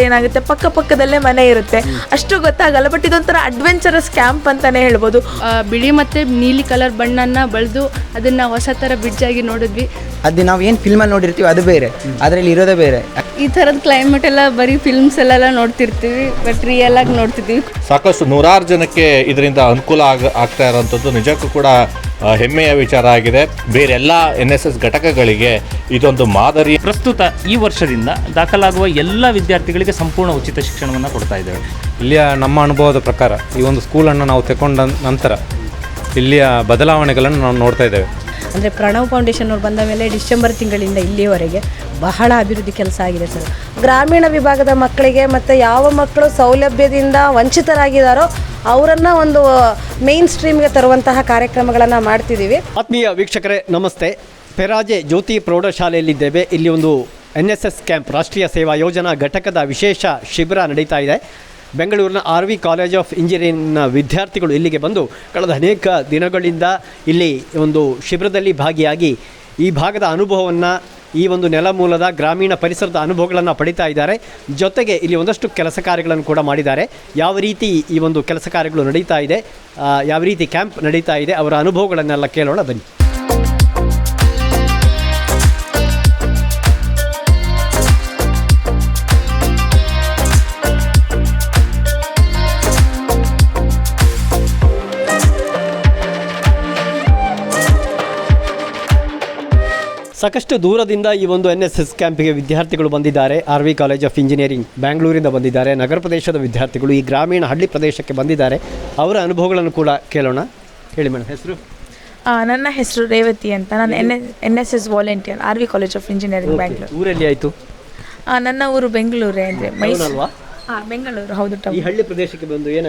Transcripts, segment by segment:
ಬೆಂಗಳೂರಲ್ಲಿ ಏನಾಗುತ್ತೆ? ಪಕ್ಕ ಪಕ್ಕದಲ್ಲೇ ಮನೆ ಇರುತ್ತೆ. ಅಷ್ಟು ಗೊತ್ತಾಗಲ್ಲ ಬಟ್ ಇದೊಂಥರ ಅಡ್ವೆಂಚರಸ್ ಕ್ಯಾಂಪ್ ಅಂತಾನೆ ಹೇಳ್ಬೋದು. ಆ, ಬಿಳಿ ಮತ್ತೆ ನೀಲಿ ಕಲರ್ ಬಣ್ಣನ ಬಳಿದು ಅದನ್ನ ಹೊಸ ಥರ ಬ್ರಿಡ್ಜ್ ಆಗಿ ನೋಡಿದ್ವಿ. ಅದು ನಾವು ಏನು ಫಿಲ್ಮಲ್ಲಿ ನೋಡಿರ್ತೀವಿ ಅದು ಬೇರೆ. ಅದರಲ್ಲಿ ಇರೋದೇ ಬೇರೆ. ಈ ಥರದ ಕ್ಲೈಮೇಟ್ ಎಲ್ಲ ಬರೀ ಫಿಲ್ಮ್ಸ್ ಎಲ್ಲ ನೋಡ್ತಿರ್ತೀವಿ ಬಟ್ ರಿಯಲ್ ಆಗಿ ನೋಡ್ತಿದ್ವಿ. ಸಾಕಷ್ಟು ನೂರಾರು ಜನಕ್ಕೆ ಇದರಿಂದ ಅನುಕೂಲ ಆಗ ಆಗ್ತಾ ಇರೋಂಥದ್ದು. ನಿಜಕ್ಕೂ ಕೂಡ ಹೆಮ್ಮೆಯ ವಿಚಾರ ಆಗಿದೆ. ಬೇರೆಲ್ಲ ಎನ್ ಎಸ್ ಎಸ್ ಘಟಕಗಳಿಗೆ ಇದೊಂದು ಮಾದರಿ. ಪ್ರಸ್ತುತ ಈ ವರ್ಷದಿಂದ ದಾಖಲಾಗುವ ಎಲ್ಲ ವಿದ್ಯಾರ್ಥಿಗಳಿಗೆ ಸಂಪೂರ್ಣ ಉಚಿತ ಶಿಕ್ಷಣವನ್ನು ಕೊಡ್ತಾ ಇದ್ದೇವೆ. ಇಲ್ಲಿಯ ನಮ್ಮ ಅನುಭವದ ಪ್ರಕಾರ ಈ ಒಂದು ಸ್ಕೂಲನ್ನು ನಾವು ತಗೊಂಡ ನಂತರ ಇಲ್ಲಿಯ ಬದಲಾವಣೆಗಳನ್ನು ನಾವು ನೋಡ್ತಾ ಇದ್ದೇವೆ. ಅಂದರೆ ಪ್ರಣವ್ ಫೌಂಡೇಶನ್ ಅವರು ಬಂದ ಮೇಲೆ ಡಿಸೆಂಬರ್ ತಿಂಗಳಿಂದ ಇಲ್ಲಿಯವರೆಗೆ ಬಹಳ ಅಭಿವೃದ್ಧಿ ಕೆಲಸ ಆಗಿದೆ ಸರ್. ಗ್ರಾಮೀಣ ವಿಭಾಗದ ಮಕ್ಕಳಿಗೆ ಮತ್ತು ಯಾವ ಮಕ್ಕಳು ಸೌಲಭ್ಯದಿಂದ ವಂಚಿತರಾಗಿದ್ದಾರೋ ಅವರನ್ನು ಒಂದು ಮೇನ್ ಸ್ಟ್ರೀಮ್ಗೆ ತರುವಂತಹ ಕಾರ್ಯಕ್ರಮಗಳನ್ನು ಮಾಡ್ತಿದ್ದೀವಿ ಆತ್ಮೀಯ ವೀಕ್ಷಕರೇ, ನಮಸ್ತೆ. ಪೆರಾಜೆ ಜ್ಯೋತಿ ಪ್ರೌಢಶಾಲೆಯಲ್ಲಿದ್ದೇವೆ ಇಲ್ಲಿ ಒಂದು ಎನ್ ಎಸ್ ಎಸ್ ಕ್ಯಾಂಪ್, ರಾಷ್ಟ್ರೀಯ ಸೇವಾ ಯೋಜನಾ ಘಟಕದ ವಿಶೇಷ ಶಿಬಿರ ನಡೀತಾ ಇದೆ. ಬೆಂಗಳೂರಿನ ಆರ್ ವಿ ಕಾಲೇಜ್ ಆಫ್ ಇಂಜಿನಿಯರಿಂಗ್ನ ವಿದ್ಯಾರ್ಥಿಗಳು ಇಲ್ಲಿಗೆ ಬಂದು ಕಳೆದ ಅನೇಕ ದಿನಗಳಿಂದ ಇಲ್ಲಿ ಒಂದು ಶಿಬಿರದಲ್ಲಿ ಭಾಗಿಯಾಗಿ ಈ ಭಾಗದ ಅನುಭವವನ್ನು ಈ ಒಂದು ನೆಲಮೂಲದ ಗ್ರಾಮೀಣ ಪರಿಸರದ ಅನುಭವಗಳನ್ನು ಪಡಿತಾ ಇದ್ದಾರೆ. ಜೊತೆಗೆ ಇಲ್ಲಿ ಒಂದಷ್ಟು ಕೆಲಸ ಕಾರ್ಯಗಳನ್ನು ಕೂಡ ಮಾಡಿದ್ದಾರೆ. ಯಾವ ರೀತಿ ಈ ಒಂದು ಕೆಲಸ ಕಾರ್ಯಗಳು ನಡೀತಾ ಇದೆ ಯಾವ ರೀತಿ ಕ್ಯಾಂಪ್ ನಡೀತಾ ಇದೆ ಅವರ ಅನುಭವಗಳನ್ನೆಲ್ಲ ಕೇಳೋಣ ಬನ್ನಿ. ಸಾಕಷ್ಟು ದೂರದಿಂದ ಈ ಒಂದು ಎನ್ ಎಸ್ ಎಸ್ ಕ್ಯಾಂಪಿಗೆ ವಿದ್ಯಾರ್ಥಿಗಳು ಬಂದಿದ್ದಾರೆ. R V college of engineering ಬ್ಯಾಂಗ್ಳೂರಿಂದ ಬಂದಿದ್ದಾರೆ. ನಗರ ಪ್ರದೇಶದ ವಿದ್ಯಾರ್ಥಿಗಳು ಈ ಗ್ರಾಮೀಣ ಹಳ್ಳಿ ಪ್ರದೇಶಕ್ಕೆ ಬಂದಿದ್ದಾರೆ. ಅವರ ಅನುಭವಗಳನ್ನು ಕೂಡ ಕೇಳೋಣ. ಹೇಳಿ ಮೇಡಮ್ ಹೆಸರು? ನನ್ನ ಹೆಸರು ರೇವತಿ ಅಂತ. ನಾನು N S N S S volunteer R V college of engineering Bangalore. ಊರಲ್ಲಿ ಆಯಿತು? ನನ್ನ ಊರು ಬೆಂಗಳೂರೇ ಅಂದರೆ ಮೈಸೂರು. ಹಾಂ ಬೆಂಗಳೂರು. ಹೌದು ಟೌನ್. ಈ ಹಳ್ಳಿ ಪ್ರದೇಶಕ್ಕೆ ಬಂದು ಏನು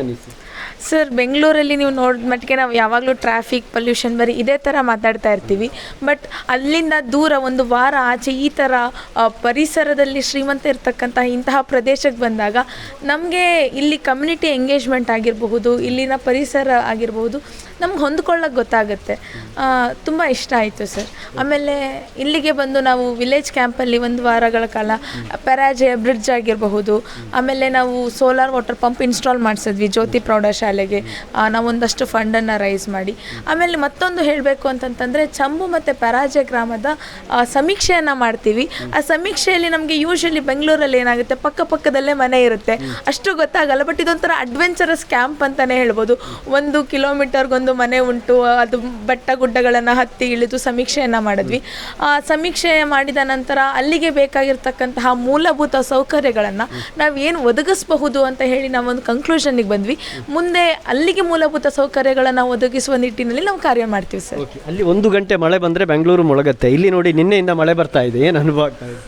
ಸರ್ ಬೆಂಗಳೂರಲ್ಲಿ ನೀವು ನೋಡಿದ ಮಟ್ಟಿಗೆ ನಾವು ಯಾವಾಗಲೂ ಟ್ರಾಫಿಕ್ ಪೊಲ್ಯೂಷನ್ ಬರೀ ಇದೇ ಥರ ಮಾತಾಡ್ತಾ ಇರ್ತೀವಿ. ಬಟ್ ಅಲ್ಲಿಂದ ದೂರ ಒಂದು ವಾರ ಆಚೆ ಈ ಥರ ಆ, ಪರಿಸರದಲ್ಲಿ ಶ್ರೀಮಂತ ಇರ್ತಕ್ಕಂತಹ ಇಂತಹ ಪ್ರದೇಶಕ್ಕೆ ಬಂದಾಗ ನಮಗೆ ಇಲ್ಲಿ ಕಮ್ಯುನಿಟಿ ಎಂಗೇಜ್ಮೆಂಟ್ ಆಗಿರಬಹುದು ಇಲ್ಲಿನ ಪರಿಸರ ಆಗಿರಬಹುದು ನಮ್ಗೆ ಹೊಂದ್ಕೊಳ್ಳೋಕೆ ಗೊತ್ತಾಗುತ್ತೆ. ತುಂಬ ಇಷ್ಟ ಆಯಿತು ಸರ್. ಆಮೇಲೆ ಇಲ್ಲಿಗೆ ಬಂದು ನಾವು ವಿಲೇಜ್ ಕ್ಯಾಂಪಲ್ಲಿ ಒಂದು ವಾರಗಳ ಕಾಲ ಪೆರಾಜೆ ಬ್ರಿಡ್ಜ್ ಆಗಿರಬಹುದು ಆಮೇಲೆ ನಾವು ಸೋಲಾರ್ ವಾಟರ್ ಪಂಪ್ ಇನ್ಸ್ಟಾಲ್ ಮಾಡಿಸಿದ್ವಿ ಜ್ಯೋತಿ ಪ್ರೌಢಶಾಲೆಗೆ. ನಾವೊಂದಷ್ಟು ಫಂಡನ್ನು ರೈಸ್ ಮಾಡಿ. ಆಮೇಲೆ ಮತ್ತೊಂದು ಹೇಳಬೇಕು ಅಂತಂತಂದರೆ ಚಂಬು ಮತ್ತು ಪರಾಜೆ ಗ್ರಾಮದ ಸಮೀಕ್ಷೆಯನ್ನು ಮಾಡ್ತೀವಿ. ಆ ಸಮೀಕ್ಷೆಯಲ್ಲಿ ನಮಗೆ ಯೂಶಲಿ ಬೆಂಗಳೂರಲ್ಲಿ ಏನಾಗುತ್ತೆ? ಪಕ್ಕ ಪಕ್ಕದಲ್ಲೇ ಮನೆ ಇರುತ್ತೆ. ಅಷ್ಟು ಗೊತ್ತಾಗಲ್ಲ ಬಟ್ ಇದೊಂಥರ ಅಡ್ವೆಂಚರಸ್ ಕ್ಯಾಂಪ್ ಅಂತಲೇ ಹೇಳ್ಬೋದು. ಒಂದು ಕಿಲೋಮೀಟರ್ಗೊಂದು ಮನೆ ಉಂಟು, ಅದು ಬೆಟ್ಟ ಗುಡ್ಡಗಳನ್ನು ಹತ್ತಿ ಇಳಿದು ಸಮೀಕ್ಷೆಯನ್ನು ಮಾಡಿದ್ವಿ. ಆ, ಸಮೀಕ್ಷೆ ಮಾಡಿದ ನಂತರ ಅಲ್ಲಿಗೆ ಬೇಕಾಗಿರ್ತಕ್ಕಂತಹ ಮೂಲಭೂತ ಸೌಕರ್ಯಗಳನ್ನು ನಾವು ಏನು ಒದಗಿಸಬಹುದು ಅಂತ ಹೇಳಿ ನಾವೊಂದು ಕನ್ಕ್ಲೂಷನ್ಗೆ ಬಂದ್ವಿ. ಮುಂದೆ ಅಲ್ಲಿಗೆ ಮೂಲಭೂತ ಸೌಕರ್ಯಗಳನ್ನು ಒದಗಿಸುವ ನಿಟ್ಟಿನಲ್ಲಿ ನಾವು ಕಾರ್ಯ ಮಾಡ್ತೀವಿ ಸರ್. ಓಕೆ ಅಲ್ಲಿ ಒಂದು ಗಂಟೆ ಮಳೆ ಬಂದರೆ ಬೆಂಗಳೂರು ಮುಳುಗತ್ತೆ. ಇಲ್ಲಿ ನೋಡಿ ನಿನ್ನೆಯಿಂದ ಮಳೆ ಬರ್ತಾ ಇದೆ. ಏನು ಅನುಭವ ಆಗ್ತಾ ಇದೆ?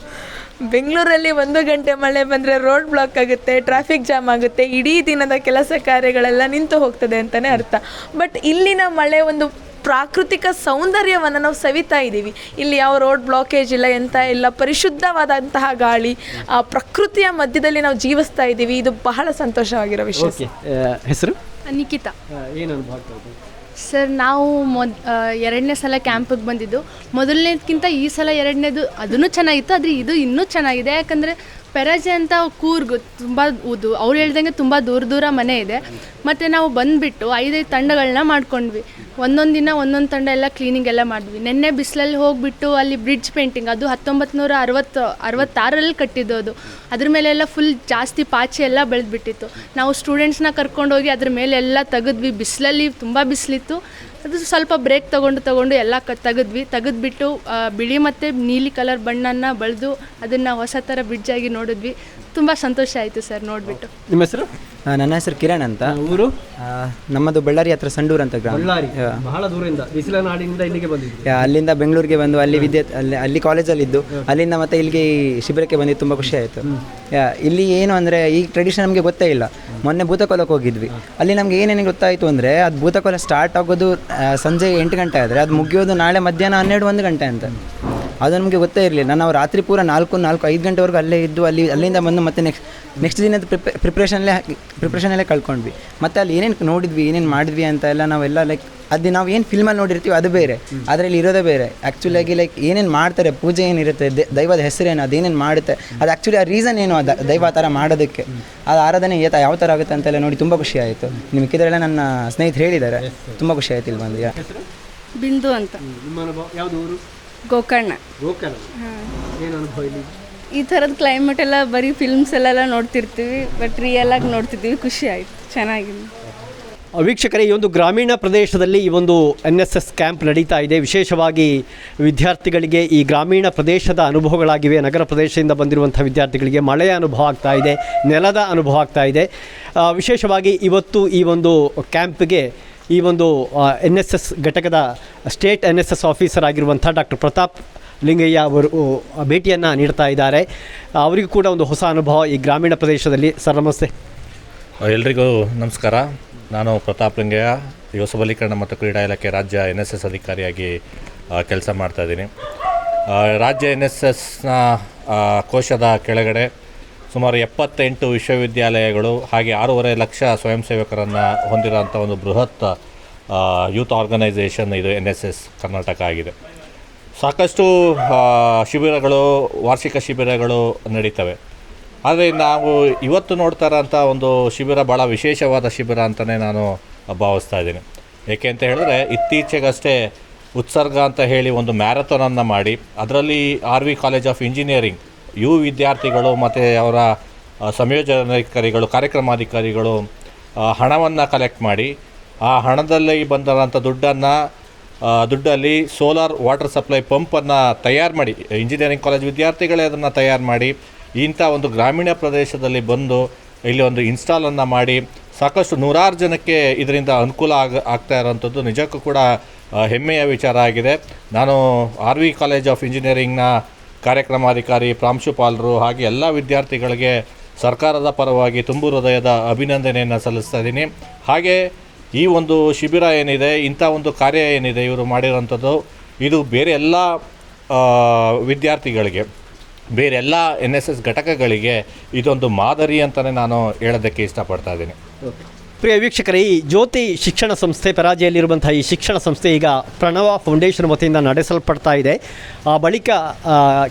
ಬೆಂಗಳೂರಲ್ಲಿ ಒಂದು ಗಂಟೆ ಮಳೆ ಬಂದರೆ ರೋಡ್ ಬ್ಲಾಕ್ ಆಗುತ್ತೆ ಟ್ರಾಫಿಕ್ ಜಾಮ್ ಆಗುತ್ತೆ ಇಡೀ ದಿನದ ಕೆಲಸ ಕಾರ್ಯಗಳೆಲ್ಲ ನಿಂತು ಹೋಗ್ತದೆ ಅಂತಲೇ ಅರ್ಥ. ಬಟ್ ಇಲ್ಲಿನ ಮಳೆ ಒಂದು ಪ್ರಾಕೃತಿಕ ಸೌಂದರ್ಯವನ್ನು ನಾವು ಸವಿತಾ ಇದ್ದೀವಿ. ಇಲ್ಲಿ ಯಾವ ರೋಡ್ ಬ್ಲಾಕೇಜ್ ಇಲ್ಲ ಎಂತ ಇಲ್ಲ ಪರಿಶುದ್ಧವಾದಂತಹ ಗಾಳಿ ಆ ಪ್ರಕೃತಿಯ ಮಧ್ಯದಲ್ಲಿ ನಾವು ಜೀವಿಸ್ತಾ ಇದ್ದೀವಿ. ಇದು ಬಹಳ ಸಂತೋಷವಾಗಿರೋ ವಿಷಯ. ಓಕೆ ಹೆಸರು? ನಿಖಿತಾ ಏನು ಸರ್ ನಾವು ಮೊದ್ ಎರಡನೇ ಸಲ ಕ್ಯಾಂಪಿಗೆ ಬಂದಿದ್ದು. ಮೊದಲನೇದಕ್ಕಿಂತ ಈ ಸಲ ಎರಡನೇದು ಅದನ್ನು ಚೆನ್ನಾಗಿತ್ತು ಆದರೆ ಇದು ಇನ್ನೂ ಚೆನ್ನಾಗಿದೆ. ಯಾಕಂದರೆ ಪೆರಾಜೆ ಅಂತ ಕೂರ್ಗು ತುಂಬ ಉದು ಅವ್ರು ಹೇಳ್ದಂಗೆ ತುಂಬ ದೂರ ದೂರ ಮನೆ ಇದೆ. ಮತ್ತು ನಾವು ಬಂದುಬಿಟ್ಟು ಐದೈದು ತಂಡಗಳನ್ನ ಮಾಡ್ಕೊಂಡ್ವಿ. ಒಂದೊಂದು ದಿನ ಒಂದೊಂದು ತಂಡ ಎಲ್ಲ ಕ್ಲೀನಿಂಗ್ ಎಲ್ಲ ಮಾಡಿದ್ವಿ. ನಿನ್ನೆ ಬಿಸಿಲಲ್ಲಿ ಹೋಗಿಬಿಟ್ಟು ಅಲ್ಲಿ ಬ್ರಿಡ್ಜ್ ಪೇಂಟಿಂಗ್ ಅದು ಹತ್ತೊಂಬತ್ತು ನೂರ ಅರವತ್ತು ಅರವತ್ತಾರಲ್ಲಿ ಕಟ್ಟಿದ್ದು ಅದು. ಅದ್ರ ಮೇಲೆಲ್ಲ ಫುಲ್ ಜಾಸ್ತಿ ಪಾಚಿ ಎಲ್ಲ ಬೆಳೆದ್ಬಿಟ್ಟಿತ್ತು. ನಾವು ಸ್ಟೂಡೆಂಟ್ಸ್ನ ಕರ್ಕೊಂಡೋಗಿ ಅದ್ರ ಮೇಲೆಲ್ಲ ತೆಗೆದ್ವಿ. ಬಿಸಿಲಲ್ಲಿ ತುಂಬ ಬಿಸಿಲಿತ್ತು. ಅದು ಸ್ವಲ್ಪ ಬ್ರೇಕ್ ತೊಗೊಂಡು ತೊಗೊಂಡು ಎಲ್ಲ ಕ ತೆಗೆದ್ವಿ. ತೆಗೆದ್ಬಿಟ್ಟು ಬಿಳಿ ಮತ್ತು ನೀಲಿ ಕಲರ್ ಬಣ್ಣನ ಬಳಿದು ಅದನ್ನು ಹೊಸ ಥರ ಬ್ರಿಡ್ಜ್ ಆಗಿ ನೋಡಿದ್ವಿ. ತುಂಬ ಸಂತೋಷ ಆಯಿತು ಸರ್ ನೋಡಿಬಿಟ್ಟು. ನಿಮ್ಮ ಹೆಸರು? ನನ್ನ ಹೆಸರು ಕಿರಣ್ ಅಂತ. ಊರು? ನಮ್ಮದು ಬಳ್ಳಾರಿ ಹತ್ರ ಸಂಡೂರ್ ಅಂತ ಗ್ರಾಮ. ಬಳ್ಳಾರಿ. ಬಹಳ ದೂರದಿಂದ. ಬಿಸಿಲ ನಾಡಿನಿಂದ ಇಲ್ಲಿಗೆ ಬಂದಿದ್ದೆ ಅಲ್ಲಿಂದ ಬೆಂಗಳೂರಿಗೆ ಬಂದು ಅಲ್ಲಿ ವಿದ್ಯೆ ಅಲ್ಲಿ ಅಲ್ಲಿ ಕಾಲೇಜಲ್ಲಿ ಇದ್ದು ಅಲ್ಲಿಂದ ಮತ್ತೆ ಇಲ್ಲಿಗೆ ಈ ಶಿಬಿರಕ್ಕೆ ಬಂದು ತುಂಬ ಖುಷಿ ಆಯಿತು. ಇಲ್ಲಿ ಏನು ಅಂದರೆ ಈ ಟ್ರೆಡಿಷನ್ ನಮಗೆ ಗೊತ್ತೇ ಇಲ್ಲ. ಮೊನ್ನೆ ಭೂತಕೋಲಕ್ಕೆ ಹೋಗಿದ್ವಿ. ಅಲ್ಲಿ ನಮಗೆ ಏನೇನು ಗೊತ್ತಾಯಿತು ಅಂದರೆ ಅದು ಭೂತಕೋಲ ಸ್ಟಾರ್ಟ್ ಆಗೋದು ಸಂಜೆ ಎಂಟು ಗಂಟೆ ಆದರೆ ಅದು ಮುಗಿಯೋದು ನಾಳೆ ಮಧ್ಯಾಹ್ನ ಹನ್ನೆರಡು ಒಂದು ಗಂಟೆ ಅಂತ. ಅದು ನಮಗೆ ಗೊತ್ತೇ ಇರಲಿಲ್ಲ. ನಾವು ರಾತ್ರಿ ಪೂರ ನಾಲ್ಕು ನಾಲ್ಕು ಐದು ಗಂಟೆವರೆಗೂ ಅಲ್ಲೇ ಇದ್ದು ಅಲ್ಲಿ ಅಲ್ಲಿಂದ ಬಂದು ಮತ್ತೆ ನೆಕ್ಸ್ಟ್ ನೆಕ್ಸ್ಟ್ ದಿನದ ಪ್ರಿಪೇ ಪ್ರಿಪ್ರೇಷನಲ್ಲೇ ಪ್ರಿಪ್ರೇಷನಲ್ಲೇ ಕಳ್ಕೊಂಡ್ವಿ. ಮತ್ತು ಅಲ್ಲಿ ಏನೇನು ನೋಡಿದ್ವಿ ಏನೇನು ಮಾಡಿದ್ವಿ ಅಂತ ಎಲ್ಲ ನಾವೆಲ್ಲ ಲೈಕ್ ಅದು ನಾವು ಏನು ಫಿಲ್ಮಲ್ಲಿ ನೋಡಿರ್ತೀವಿ ಅದು ಬೇರೆ. ಅದರಲ್ಲಿ ಇರೋದೇ ಬೇರೆ. ಆ್ಯಕ್ಚುಲಾಗಿ ಲೈಕ್ ಏನೇನು ಮಾಡ್ತಾರೆ ಪೂಜೆ ಏನಿರುತ್ತೆ ದೆ- ದೈವದ ಹೆಸರೇನು ಅದೇನೇನು ಮಾಡುತ್ತೆ ಅದು ಆ್ಯಕ್ಚುಲಿ ಆ ರೀಸನ್ ಏನು ಅದ ದೈವ ಆ ಥರ ಮಾಡೋದಕ್ಕೆ. ಅದು ಆರಾಧನೆ ಏತ ಯಾವ ಥರ ಆಗುತ್ತೆ ಅಂತೆಲ್ಲ ನೋಡಿ ತುಂಬ ಖುಷಿ ಆಯಿತು. ನಿಮಗೆ ಕಿದ್ರೆಲ್ಲ ನನ್ನ ಸ್ನೇಹಿತರು ಹೇಳಿದ್ದಾರೆ. ತುಂಬ ಖುಷಿ ಆಯ್ತು ಇಲ್ಲಿ ಬಂದು ಬಿಂದು ಅಂತ. ನಿಮ್ಮ ಅನುಭವ ಯಾವುದು ಊರು? ಗೋಕರ್ಣ. ಗೋಕರ್ಣ? ಏನು ಅನುಭವ ಇಲ್ಲಿ? ಈ ಥರದ ಕ್ಲೈಮೇಟ್ ಎಲ್ಲ ಬರೀ ಫಿಲ್ಮ್ಸ್ ಎಲ್ಲ ನೋಡ್ತಿರ್ತೀವಿ ಬಟ್ ರಿಯಲ್ ಆಗಿ ನೋಡ್ತಿದ್ದೀವಿ ಖುಷಿ ಆಯ್ತು ಚೆನ್ನಾಗಿದೆ. ವೀಕ್ಷಕರೇ ಈ ಒಂದು ಗ್ರಾಮೀಣ ಪ್ರದೇಶದಲ್ಲಿ ಈ ಒಂದು ಎನ್ ಎಸ್ ಎಸ್ ಕ್ಯಾಂಪ್ ನಡೀತಾ ಇದೆ. ವಿಶೇಷವಾಗಿ ವಿದ್ಯಾರ್ಥಿಗಳಿಗೆ ಈ ಗ್ರಾಮೀಣ ಪ್ರದೇಶದ ಅನುಭವಗಳಾಗಿವೆ. ನಗರ ಪ್ರದೇಶದಿಂದ ಬಂದಿರುವಂಥ ವಿದ್ಯಾರ್ಥಿಗಳಿಗೆ ಮಳೆಯ ಅನುಭವ ಆಗ್ತಾ ಇದೆ ನೆಲದ ಅನುಭವ ಆಗ್ತಾ ಇದೆ. ವಿಶೇಷವಾಗಿ ಇವತ್ತು ಈ ಒಂದು ಕ್ಯಾಂಪ್ಗೆ ಈ ಒಂದು ಎನ್ ಎಸ್ ಎಸ್ ಘಟಕದ state N S S officer ಆಗಿರುವಂಥ ಡಾಕ್ಟರ್ ಪ್ರತಾಪ್ ಲಿಂಗಯ್ಯ ಅವರು ಭೇಟಿಯನ್ನು ನೀಡ್ತಾ ಇದ್ದಾರೆ. ಅವರಿಗೂ ಕೂಡ ಒಂದು ಹೊಸ ಅನುಭವ ಈ ಗ್ರಾಮೀಣ ಪ್ರದೇಶದಲ್ಲಿ. ಸರ್, ನಮಸ್ತೆ. ಎಲ್ರಿಗೂ ನಮಸ್ಕಾರ. ನಾನು ಪ್ರತಾಪ್ ಲಿಂಗಯ್ಯ, ಯುವ ಸಬಲೀಕರಣ ಮತ್ತು ಕ್ರೀಡಾ ಇಲಾಖೆ ರಾಜ್ಯ ಎನ್ ಎಸ್ ಎಸ್ ಅಧಿಕಾರಿಯಾಗಿ ಕೆಲಸ ಮಾಡ್ತಾಯಿದ್ದೀನಿ ರಾಜ್ಯ ಎನ್ ಎಸ್ ಎಸ್ನ ಕೋಶದ ಕೆಳಗಡೆ ಸುಮಾರು ಎಪ್ಪತ್ತೆಂಟು ವಿಶ್ವವಿದ್ಯಾಲಯಗಳು ಹಾಗೆ ಆರೂವರೆ ಲಕ್ಷ ಸ್ವಯಂ ಸೇವಕರನ್ನು ಹೊಂದಿರೋಂಥ ಒಂದು ಬೃಹತ್ ಯೂತ್ ಆರ್ಗನೈಸೇಷನ್ ಇದು ಎನ್ ಎಸ್ ಎಸ್ ಕರ್ನಾಟಕ ಆಗಿದೆ. ಸಾಕಷ್ಟು ಶಿಬಿರಗಳು, ವಾರ್ಷಿಕ ಶಿಬಿರಗಳು ನಡೀತವೆ. ಆದರೆ ನಾವು ಇವತ್ತು ನೋಡ್ತಾ ಇರೋಂಥ ಒಂದು ಶಿಬಿರ ಭಾಳ ವಿಶೇಷವಾದ ಶಿಬಿರ ಅಂತಲೇ ನಾನು ಭಾವಿಸ್ತಾ ಇದ್ದೀನಿ. ಏಕೆ ಅಂತ ಹೇಳಿದ್ರೆ ಇತ್ತೀಚೆಗಷ್ಟೇ ಉತ್ಸರ್ಗ ಅಂತ ಹೇಳಿ ಒಂದು ಮ್ಯಾರಥಾನನ್ನು ಮಾಡಿ, ಅದರಲ್ಲಿ R V college of engineering ಯುವ ವಿದ್ಯಾರ್ಥಿಗಳು ಮತ್ತು ಅವರ ಸಂಯೋಜನಾಧಿಕಾರಿಗಳು, ಕಾರ್ಯಕ್ರಮಾಧಿಕಾರಿಗಳು ಹಣವನ್ನು ಕಲೆಕ್ಟ್ ಮಾಡಿ, ಆ ಹಣದಲ್ಲಿ ಬಂದಂಥ ದುಡ್ಡನ್ನು ದುಡ್ಡಲ್ಲಿ ಸೋಲಾರ್ ವಾಟರ್ ಸಪ್ಲೈ ಪಂಪನ್ನು ತಯಾರು ಮಾಡಿ ಇಂಜಿನಿಯರಿಂಗ್ ಕಾಲೇಜ್ ವಿದ್ಯಾರ್ಥಿಗಳೇ ಅದನ್ನು ತಯಾರು ಮಾಡಿ, ಇಂಥ ಒಂದು ಗ್ರಾಮೀಣ ಪ್ರದೇಶದಲ್ಲಿ ಬಂದು ಇಲ್ಲಿ ಒಂದು ಇನ್ಸ್ಟಾಲನ್ನು ಮಾಡಿ, ಸಾಕಷ್ಟು ನೂರಾರು ಜನಕ್ಕೆ ಇದರಿಂದ ಅನುಕೂಲ ಆಗ, ಆಗ್ತಾ ಇರೋಂಥದ್ದು ನಿಜಕ್ಕೂ ಕೂಡ ಹೆಮ್ಮೆಯ ವಿಚಾರ ಆಗಿದೆ. ನಾನು ಆರ್ ವಿ ಕಾಲೇಜ್ ಆಫ್ ಇಂಜಿನಿಯರಿಂಗ್ನ ಕಾರ್ಯಕ್ರಮಾಧಿಕಾರಿ, ಪ್ರಾಂಶುಪಾಲರು ಹಾಗೆ ಎಲ್ಲ ವಿದ್ಯಾರ್ಥಿಗಳಿಗೆ ಸರ್ಕಾರದ ಪರವಾಗಿ ತುಂಬು ಹೃದಯದ ಅಭಿನಂದನೆಯನ್ನು ಸಲ್ಲಿಸ್ತಾ ಇದ್ದೀನಿ ಹಾಗೆ ಈ ಒಂದು ಶಿಬಿರ ಏನಿದೆ, ಇಂಥ ಒಂದು ಕಾರ್ಯ ಏನಿದೆ ಇವರು ಮಾಡಿರೋಂಥದ್ದು, ಇದು ಬೇರೆ ಎಲ್ಲ ವಿದ್ಯಾರ್ಥಿಗಳಿಗೆ, ಬೇರೆ ಎಲ್ಲ ಎನ್ ಎಸ್ ಎಸ್ ಘಟಕಗಳಿಗೆ ಇದೊಂದು ಮಾದರಿ ಅಂತಲೇ ನಾನು ಹೇಳೋದಕ್ಕೆ ಇಷ್ಟಪಡ್ತಾ ಇದ್ದೀನಿ. ಪ್ರಿಯ ವೀಕ್ಷಕರೇ, ಈ ಜ್ಯೋತಿ ಶಿಕ್ಷಣ ಸಂಸ್ಥೆ ಪರಾಜೆಯಲ್ಲಿರುವಂಥ ಈ ಶಿಕ್ಷಣ ಸಂಸ್ಥೆ ಈಗ ಪ್ರಣವ ಫೌಂಡೇಶನ್ ವತಿಯಿಂದ ನಡೆಸಲ್ಪಡ್ತಾ ಇದೆ. ಆ ಬಳಿಕ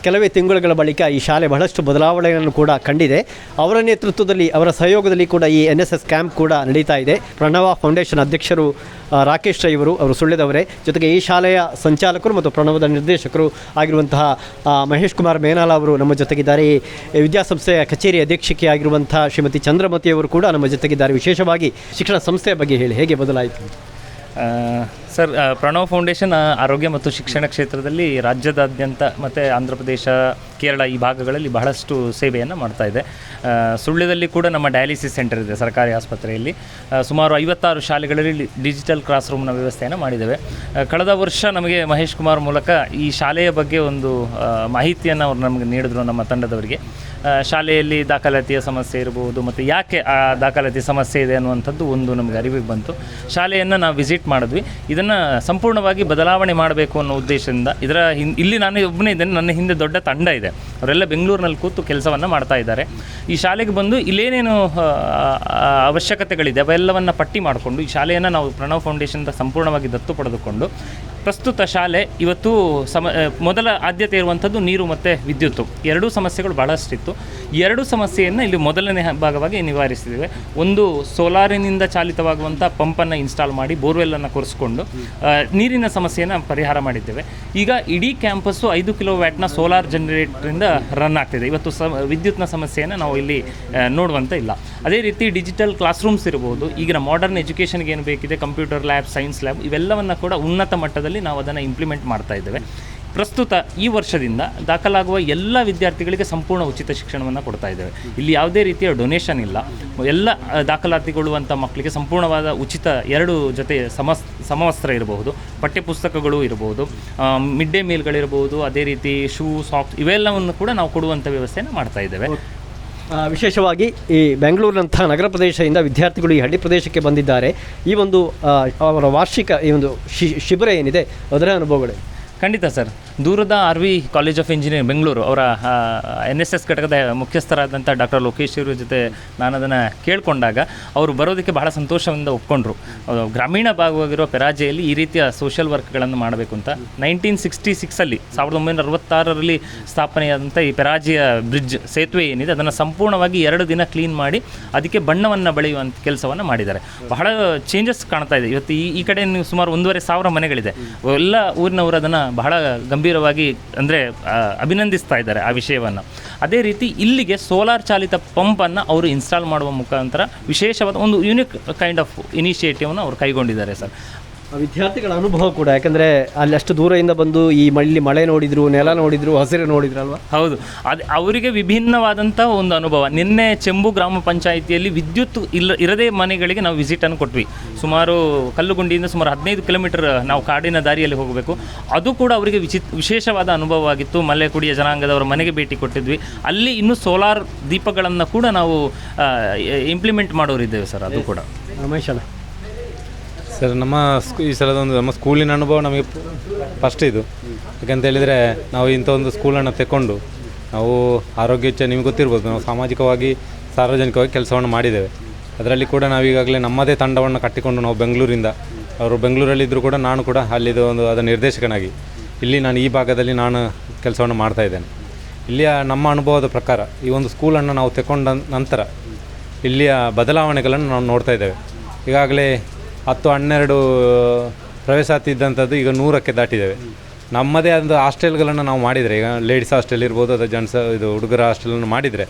ಕೆಲವೇ ತಿಂಗಳುಗಳ ಬಳಿಕ ಈ ಶಾಲೆ ಬಹಳಷ್ಟು ಬದಲಾವಣೆಗಳನ್ನು ಕೂಡ ಕಂಡಿದೆ. ಅವರ ನೇತೃತ್ವದಲ್ಲಿ, ಅವರ ಸಹಯೋಗದಲ್ಲಿ ಕೂಡ ಈ ಎನ್ ಎಸ್ ಎಸ್ ಕ್ಯಾಂಪ್ ಕೂಡ ನಡೀತಾ ಇದೆ. ಪ್ರಣವ ಫೌಂಡೇಶನ್ ಅಧ್ಯಕ್ಷರು ರಾಕೇಶ್ ರೈ ಇವರು, ಅವರು ಸುಳ್ಳಿದವರೇ. ಜೊತೆಗೆ ಈ ಶಾಲೆಯ ಸಂಚಾಲಕರು ಮತ್ತು ಪ್ರಣವದ ನಿರ್ದೇಶಕರು ಆಗಿರುವಂತಹ ಮಹೇಶ್ ಕುಮಾರ್ ಮೇನಾಲ ಅವರು ನಮ್ಮ ಜೊತೆಗಿದ್ದಾರೆ. ಈ ವಿದ್ಯಾಸಂಸ್ಥೆಯ ಕಚೇರಿ ಅಧ್ಯಕ್ಷಕ್ಕೆ ಆಗಿರುವಂತಹ ಶ್ರೀಮತಿ ಚಂದ್ರಮತಿ ಅವರು ಕೂಡ ನಮ್ಮ ಜೊತೆಗಿದ್ದಾರೆ. ವಿಶೇಷವಾಗಿ ಶಿಕ್ಷಣ ಸಂಸ್ಥೆಯ ಬಗ್ಗೆ ಹೇಳಿ, ಹೇಗೆ ಬದಲಾಯಿತು? ಸರ್ ಪ್ರಣವ್ ಫೌಂಡೇಶನ್ ಆರೋಗ್ಯ ಮತ್ತು ಶಿಕ್ಷಣ ಕ್ಷೇತ್ರದಲ್ಲಿ ರಾಜ್ಯದಾದ್ಯಂತ ಮತ್ತು ಆಂಧ್ರ ಪ್ರದೇಶ ಕೇರಳ ಈ ಭಾಗಗಳಲ್ಲಿ ಬಹಳಷ್ಟು ಸೇವೆಯನ್ನು ಮಾಡ್ತಾ ಇದೆ. ಆ, ಸುಳ್ಯದಲ್ಲಿ ಕೂಡ ನಮ್ಮ ಡಯಾಲಿಸಿಸ್ ಸೆಂಟರ್ ಇದೆ ಸರ್ಕಾರಿ ಆಸ್ಪತ್ರೆಯಲ್ಲಿ. ಸುಮಾರು ಐವತ್ತಾರು ಶಾಲೆಗಳಲ್ಲಿ ಡಿಜಿಟಲ್ ಕ್ಲಾಸ್ ರೂಮ್ನ ವ್ಯವಸ್ಥೆಯನ್ನು ಮಾಡಿದ್ದೇವೆ. ಕಳೆದ ವರ್ಷ ನಮಗೆ ಮಹೇಶ್ ಕುಮಾರ್ ಮೂಲಕ ಈ ಶಾಲೆಯ ಬಗ್ಗೆ ಒಂದು ಮಾಹಿತಿಯನ್ನು ಅವರು ನಮಗೆ ನೀಡಿದ್ರು ನಮ್ಮ ತಂಡದವರಿಗೆ. ಶಾಲೆಯಲ್ಲಿ ದಾಖಲಾತಿಯ ಸಮಸ್ಯೆ ಇರಬಹುದು ಮತ್ತು ಯಾಕೆ ಆ ದಾಖಲಾತಿ ಸಮಸ್ಯೆ ಇದೆ ಅನ್ನುವಂಥದ್ದು ಒಂದು ನಮಗೆ ಅರಿವಿಗೆ ಬಂತು. ಶಾಲೆಯನ್ನು ನಾವು ವಿಸಿಟ್ ಮಾಡಿದ್ವಿ. ಇದನ್ನು ಸಂಪೂರ್ಣವಾಗಿ ಬದಲಾವಣೆ ಮಾಡಬೇಕು ಅನ್ನೋ ಉದ್ದೇಶದಿಂದ ಇದರ ಹಿನ್ ಇಲ್ಲಿ ನಾನು ಒಬ್ಬನೇ ಇದ್ದೇನೆ, ನನ್ನ ಹಿಂದೆ ದೊಡ್ಡ ತಂಡ ಇದೆ. ಅವರೆಲ್ಲ ಬೆಂಗಳೂರಿನಲ್ಲಿ ಕೂತು ಕೆಲಸವನ್ನು ಮಾಡ್ತಾ ಇದ್ದಾರೆ. ಈ ಶಾಲೆಗೆ ಬಂದು ಇಲ್ಲೇನೇನು ಅವಶ್ಯಕತೆಗಳಿದೆ, ಅವೆಲ್ಲವನ್ನು ಪಟ್ಟಿ ಮಾಡಿಕೊಂಡು ಈ ಶಾಲೆಯನ್ನು ನಾವು ಪ್ರಣವ್ ಫೌಂಡೇಶನ್ದ ಸಂಪೂರ್ಣವಾಗಿ ದತ್ತು ಪಡೆದುಕೊಂಡು ಪ್ರಸ್ತುತ ಶಾಲೆ ಇವತ್ತು ಸಮ ಮೊದಲ ಆದ್ಯತೆ ಇರುವಂಥದ್ದು ನೀರು ಮತ್ತು ವಿದ್ಯುತ್ತು ಎರಡೂ ಸಮಸ್ಯೆಗಳು ಭಾಳಷ್ಟಿತ್ತು ಎರಡು ಸಮಸ್ಯೆಯನ್ನು ಇಲ್ಲಿ ಮೊದಲನೇ ಭಾಗವಾಗಿ ನಿವಾರಿಸಿದ್ದೇವೆ. ಒಂದು ಸೋಲಾರಿನಿಂದ ಚಾಲಿತವಾಗುವಂಥ ಪಂಪನ್ನು ಇನ್ಸ್ಟಾಲ್ ಮಾಡಿ ಬೋರ್ವೆಲ್ಲನ್ನು ಕೊರೆಸ್ಕೊಂಡು ನೀರಿನ ಸಮಸ್ಯೆಯನ್ನು ಪರಿಹಾರ ಮಾಡಿದ್ದೇವೆ. ಈಗ ಇಡೀ ಕ್ಯಾಂಪಸ್ಸು ಐದು ಕಿಲೋ ವ್ಯಾಟ್ನ ಸೋಲಾರ್ ಜನರೇಟ್ರಿಂದ ರನ್ ಆಗ್ತಿದೆ. ಇವತ್ತು ಸ ವಿದ್ಯುತ್ನ ಸಮಸ್ಯೆಯನ್ನು ನಾವು ಇಲ್ಲಿ ನೋಡುವಂಥ ಇಲ್ಲ. ಅದೇ ರೀತಿ ಡಿಜಿಟಲ್ ಕ್ಲಾಸ್ ರೂಮ್ಸ್ ಇರ್ಬೋದು, ಈಗಿನ ಮಾಡರ್ನ್ ಎಜುಕೇಷನ್ಗೆ ಏನು ಬೇಕಿದೆ? ಕಂಪ್ಯೂಟರ್ ಲ್ಯಾಬ್ ಸೈನ್ಸ್ ಲ್ಯಾಬ್ ಇವೆಲ್ಲವನ್ನು ಕೂಡ ಉನ್ನತ ಮಟ್ಟದಲ್ಲಿ ನಾವು ಅದನ್ನು ಇಂಪ್ಲಿಮೆಂಟ್ ಮಾಡ್ತಾ ಇದ್ದೇವೆ. ಪ್ರಸ್ತುತ ಈ ವರ್ಷದಿಂದ ದಾಖಲಾಗುವ ಎಲ್ಲ ವಿದ್ಯಾರ್ಥಿಗಳಿಗೆ ಸಂಪೂರ್ಣ ಉಚಿತ ಶಿಕ್ಷಣವನ್ನು ಕೊಡ್ತಾ ಇದ್ದೇವೆ. ಇಲ್ಲಿ ಯಾವುದೇ ರೀತಿಯ ಡೊನೇಷನ್ ಇಲ್ಲ. ಎಲ್ಲ ದಾಖಲಾತಿಗೊಳ್ಳುವಂಥ ಮಕ್ಕಳಿಗೆ ಸಂಪೂರ್ಣವಾದ ಉಚಿತ ಎರಡು ಜೊತೆ ಸಮಸ್, ಸಮವಸ್ತ್ರ ಇರಬಹುದು, ಪಠ್ಯಪುಸ್ತಕಗಳು ಇರಬಹುದು ಮಿಡ್ ಡೇ ಮೀಲ್ಗಳಿರಬಹುದು ಅದೇ ರೀತಿ ಶೂ ಸಾಕ್ಸ್ ಇವೆಲ್ಲವನ್ನು ಕೂಡ ನಾವು ಕೊಡುವಂಥ ವ್ಯವಸ್ಥೆಯನ್ನು ಮಾಡ್ತಾ ಇದ್ದೇವೆ. ವಿಶೇಷವಾಗಿ ಈ ಬೆಂಗಳೂರಿನಂಥ ನಗರ ಪ್ರದೇಶದಿಂದ ವಿದ್ಯಾರ್ಥಿಗಳು ಈ ಹಳ್ಳಿ ಪ್ರದೇಶಕ್ಕೆ ಬಂದಿದ್ದಾರೆ. ಈ ಒಂದು ಅವರ ವಾರ್ಷಿಕ ಈ ಒಂದು ಶಿ, ಶಿಬಿರ ಏನಿದೆ, ಅದರ ಅನುಭವಗಳು ಖಂಡಿತ ಸರ್. ದೂರದ R V college of engineering, Bengaluru, ಅವರ ಎನ್ ಎಸ್ ಎಸ್ ಘಟಕದ ಮುಖ್ಯಸ್ಥರಾದಂಥ ಡಾಕ್ಟರ್ ಲೋಕೇಶ್ ಇವ್ರ ಜೊತೆ ನಾನು ಅದನ್ನು ಕೇಳಿಕೊಂಡಾಗ ಅವರು ಬರೋದಕ್ಕೆ ಬಹಳ ಸಂತೋಷದಿಂದ ಒಪ್ಕೊಂಡ್ರು. ಗ್ರಾಮೀಣ ಭಾಗವಾಗಿರುವ ಪೆರಾಜೆಯಲ್ಲಿ ಈ ರೀತಿಯ ಸೋಷಿಯಲ್ ವರ್ಕ್ಗಳನ್ನು ಮಾಡಬೇಕು ಅಂತ. ನೈನ್ಟೀನ್ ಸಿಕ್ಸ್ಟಿ ಸಿಕ್ಸಲ್ಲಿ ಸಾವಿರದ ಒಂಬೈನೂರ ಅರವತ್ತಾರರಲ್ಲಿ ಸ್ಥಾಪನೆಯಾದಂಥ ಈ ಪೆರಾಜಿಯ ಬ್ರಿಡ್ಜ್ ಸೇತುವೆ ಏನಿದೆ, ಅದನ್ನು ಸಂಪೂರ್ಣವಾಗಿ ಎರಡು ದಿನ ಕ್ಲೀನ್ ಮಾಡಿ ಅದಕ್ಕೆ ಬಣ್ಣವನ್ನು ಬಳಿಯುವಂಥ ಕೆಲಸವನ್ನು ಮಾಡಿದ್ದಾರೆ. ಬಹಳ ಚೇಂಜಸ್ ಕಾಣ್ತಾ ಇದೆ. ಇವತ್ತು ಈ ಈ ಕಡೆ ಸುಮಾರು ಒಂದೂವರೆ ಸಾವಿರ ಮನೆಗಳಿದೆ. ಎಲ್ಲ ಊರಿನವರು ಅದನ್ನು ಬಹಳ ಗಂಭೀರವಾಗಿ, ಅಂದರೆ ಅಭಿನಂದಿಸ್ತಾ ಇದ್ದಾರೆ ಆ ವಿಷಯವನ್ನು. ಅದೇ ರೀತಿ ಇಲ್ಲಿಗೆ ಸೋಲಾರ್ ಚಾಲಿತ ಪಂಪನ್ನು ಅವರು ಇನ್ಸ್ಟಾಲ್ ಮಾಡುವ ಮುಖಾಂತರ ವಿಶೇಷವಾದ ಒಂದು ಯುನಿಕ್ ಕೈಂಡ್ ಆಫ್ ಇನಿಷಿಯೇಟಿವ್ನ ಅವರು ಕೈಗೊಂಡಿದ್ದಾರೆ ಸರ್. ವಿದ್ಯಾರ್ಥಿಗಳ ಅನುಭವ ಕೂಡ ಯಾಕಂದ್ರೆ ಅಲ್ಲಿ ಅಷ್ಟು ದೂರದಿಂದ ಬಂದು ಈ ಮಳ್ಳಿ ಮಳೆ ನೋಡಿದ್ರು ನೆಲ ನೋಡಿದ್ರು ಹಸಿರು ನೋಡಿದ್ರು ಅಲ್ವಾ ಹೌದು. ಅದು ಅವರಿಗೆ ವಿಭಿನ್ನವಾದಂಥ ಒಂದು ಅನುಭವ. ನಿನ್ನೆ ಚೆಂಬು ಗ್ರಾಮ ಪಂಚಾಯಿತಿಯಲ್ಲಿ ವಿದ್ಯುತ್ ಇಲ್ಲ ಇರದೇ ಮನೆಗಳಿಗೆ ನಾವು ವಿಸಿಟನ್ನು ಕೊಟ್ವಿ. ಸುಮಾರು ಕಲ್ಲುಗುಂಡಿಯಿಂದ ಸುಮಾರು ಹದಿನೈದು ಕಿಲೋಮೀಟರ್ ನಾವು ಕಾಡಿನ ದಾರಿಯಲ್ಲಿ ಹೋಗಬೇಕು. ಅದು ಕೂಡ ಅವರಿಗೆ ವಿಚಿತ್ ವಿಶೇಷವಾದ ಅನುಭವವಾಗಿತ್ತು. ಮಲೆಕುಡಿಯ ಜನಾಂಗದವರ ಮನೆಗೆ ಭೇಟಿ ಕೊಟ್ಟಿದ್ವಿ. ಅಲ್ಲಿ ಇನ್ನೂ ಸೋಲಾರ್ ದೀಪಗಳನ್ನು ಕೂಡ ನಾವು ಇಂಪ್ಲಿಮೆಂಟ್ ಮಾಡೋರಿದ್ದೇವೆ ಸರ್ ಅದು ಕೂಡ. ರಮೇಶ್ ಸರ್, ನಮ್ಮ ಸ್ಕೂ, ಈ ಸಲದೊಂದು ನಮ್ಮ ಸ್ಕೂಲಿನ ಅನುಭವ ನಮಗೆ ಫಸ್ಟ್ ಇದು. ಯಾಕಂತ ಹೇಳಿದರೆ ನಾವು ಇಂಥ ಒಂದು ಸ್ಕೂಲನ್ನು ತೆಕ್ಕೊಂಡು ನಾವು ಆರೋಗ್ಯ ಹೆಚ್ಚ, ನಿಮಗೆ ಗೊತ್ತಿರ್ಬೋದು, ನಾವು ಸಾಮಾಜಿಕವಾಗಿ ಸಾರ್ವಜನಿಕವಾಗಿ ಕೆಲಸವನ್ನು ಮಾಡಿದ್ದೇವೆ. ಅದರಲ್ಲಿ ಕೂಡ ನಾವೀಗಾಗಲೇ ನಮ್ಮದೇ ತಂಡವನ್ನು ಕಟ್ಟಿಕೊಂಡು ನಾವು ಬೆಂಗಳೂರಿಂದ, ಅವರು ಬೆಂಗಳೂರಲ್ಲಿದ್ದರೂ ಕೂಡ ನಾನು ಕೂಡ ಅಲ್ಲಿದು ಒಂದು ಅದರ ನಿರ್ದೇಶಕನಾಗಿ. ಇಲ್ಲಿ ನಾನು ಈ ಭಾಗದಲ್ಲಿ ನಾನು ಕೆಲಸವನ್ನು ಮಾಡ್ತಾ ಇದ್ದೇನೆ. ಇಲ್ಲಿಯ ನಮ್ಮ ಅನುಭವದ ಪ್ರಕಾರ ಈ ಒಂದು ಸ್ಕೂಲನ್ನು ನಾವು ತೆಕೊಂಡ ನಂತರ ಇಲ್ಲಿಯ ಬದಲಾವಣೆಗಳನ್ನು ನಾವು ನೋಡ್ತಾ ಇದ್ದೇವೆ. ಈಗಾಗಲೇ ಹತ್ತು ಹನ್ನೆರಡು ಪ್ರವೇಶಾತಿ ಇದ್ದಂಥದ್ದು ಈಗ ನೂರಕ್ಕೆ ದಾಟಿದ್ದೇವೆ. ನಮ್ಮದೇ ಆದ ಹಾಸ್ಟೆಲ್ಗಳನ್ನು ನಾವು ಮಾಡಿದರೆ, ಈಗ ಲೇಡೀಸ್ ಹಾಸ್ಟೆಲ್ ಇರ್ಬೋದು, ಅಥವಾ ಜೆಂಟ್ಸ್ ಇದು ಹುಡುಗರ ಹಾಸ್ಟೆಲನ್ನು ಮಾಡಿದರೆ,